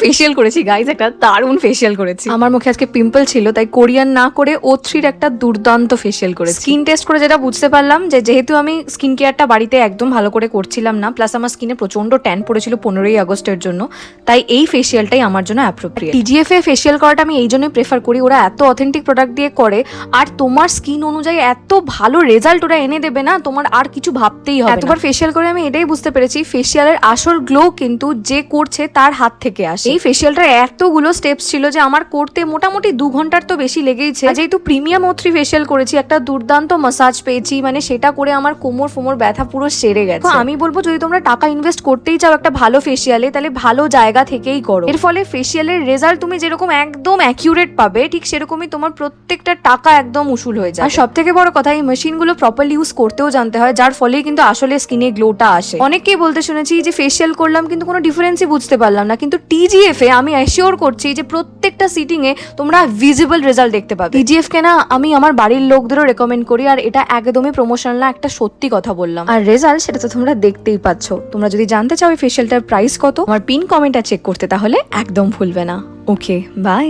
Facial করেছি guys একটা দারুণ ফেসিয়াল করেছি। আমার মুখে আজকে পিম্পল ছিল তাই কোরিয়ান না করে ও থ্রির একটা দুর্দান্ত ফেসিয়াল করেছি। স্কিন টেস্ট করে যেটা বুঝতে পারলাম যে যেহেতু আমি স্কিন কেয়ারটা বাড়িতে একদম ভালো করে করছিলাম না প্লাস আমার স্কিনে প্রচণ্ড ট্যান পড়েছিল পনেরোই আগস্টের জন্য তাই এই ফেসিয়ালটাই আমার জন্য অ্যাপ্রোপ্রিয়েট টিজিএফ এ ফেসিয়াল করাটা আমি এই জন্যই প্রেফার করি ওরা এত অথেন্টিক প্রোডাক্ট দিয়ে করে আর তোমার স্কিন অনুযায়ী এত ভালো রেজাল্ট ওরা এনে দেবে না তোমার আর কিছু ভাবতেই হবে এতবার ফেসিয়াল করে আমি এটাই বুঝতে পেরেছি ফেসিয়ালের আসল গ্লো কিন্তু যে করছে তার হাত থেকে আসে। এই ফেসিয়ালটার এতগুলো স্টেপস ছিল যে আমার করতে মোটামুটি দু ঘণ্টার তো বেশি লেগেইছে। যেহেতু প্রিমিয়াম ও থ্রি ফেসিয়াল করেছি একটা দুর্দান্ত মাসাজ পেয়েছি মানে সেটা করে আমার কোমর ফোমর ব্যথা পুরো সেরে গেছে। আমি বলব যদি তোমরা টাকা ইনভেস্ট করতেই চাও একটা ভালো ফেসিয়ালে তাহলে ভালো জায়গা থেকেই করো। এর ফলে ফেসিয়ালের রেজাল্ট তুমি যেরকম একদম অ্যাকিউরেট পাবে ঠিক সেরকমই তোমার প্রত্যেকটা টাকা একদম উসুল হয়ে যায় আর সব থেকে বড় কথা এই মেশিনগুলো প্রপারলি ইউজ করতেও জানতে হয় যার ফলেই কিন্তু আসলে স্কিনে গ্লোটা আসে। অনেকেই বলতে শুনেছি যে ফেসিয়াল করলাম কিন্তু কোনো ডিফারেন্সই বুঝতে পারলাম না কিন্তু টিজিএফ এ আমি অ্যাসিওর করছি যে প্রত্যেকটা সিটিংয়ে তোমরা ভিজিবল রেজাল্ট দেখতে পাবে। ভিজিএফকে না আমি আমার বাড়ির লোকদেরও রেকমেন্ড করি, আর এটা একদমই প্রমোশনাল না, একটা সত্যি কথা বললাম। আর রেজাল্ট সেটা তো তোমরা দেখতেই পাচ্ছ। তোমরা যদি জানতে চাও এই ফেশিয়ালটার প্রাইস কত, আমার পিন কমেন্টটা চেক করতে তাহলে একদম ভুলবে না। Okay bye